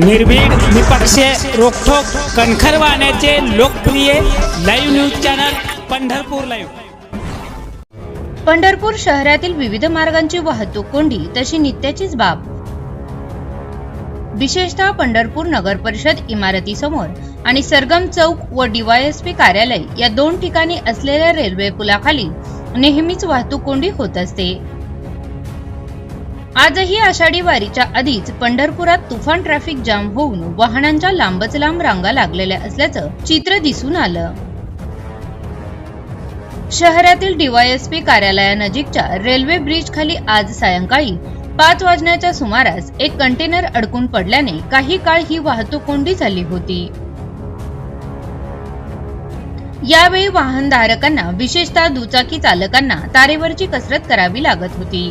निर्भीड निपक्ष रोखोक कणखर वाहण्याचे लोकप्रिय live news channel Pandharpur live Pandharpur शहरातील विविध मार्गांची वाहतूक कोंडी तशी नित्याचीच बाब. विशेषतः पंढरपूर नगर परिषद इमारतीसमोर आणि सरगम चौक व डीवायएसपी कार्यालय या दोन ठिकाणी असलेल्या रेल्वे पुलाखाली नेहमीच वाहतूक कोंडी होत असते. आजही आषाढी वारीच्या आधीच पंढरपुरात तुफान ट्रॅफिक जाम होऊन वाहनांच्या लांबच लांब रांगा लागलेल्या असल्याचं चित्र दिसून आलं. शहरातील डीवायएसपी कार्यालयानजीकच्या रेल्वे ब्रिज खाली आज सायंकाळी पाच वाजण्याच्या सुमारास एक कंटेनर अडकून पडल्याने काही काळ ही वाहतूक कोंडी झाली होती. यावेळी वाहनधारकांना विशेषतः दुचाकी चालकांना तारेवरची कसरत करावी लागत होती.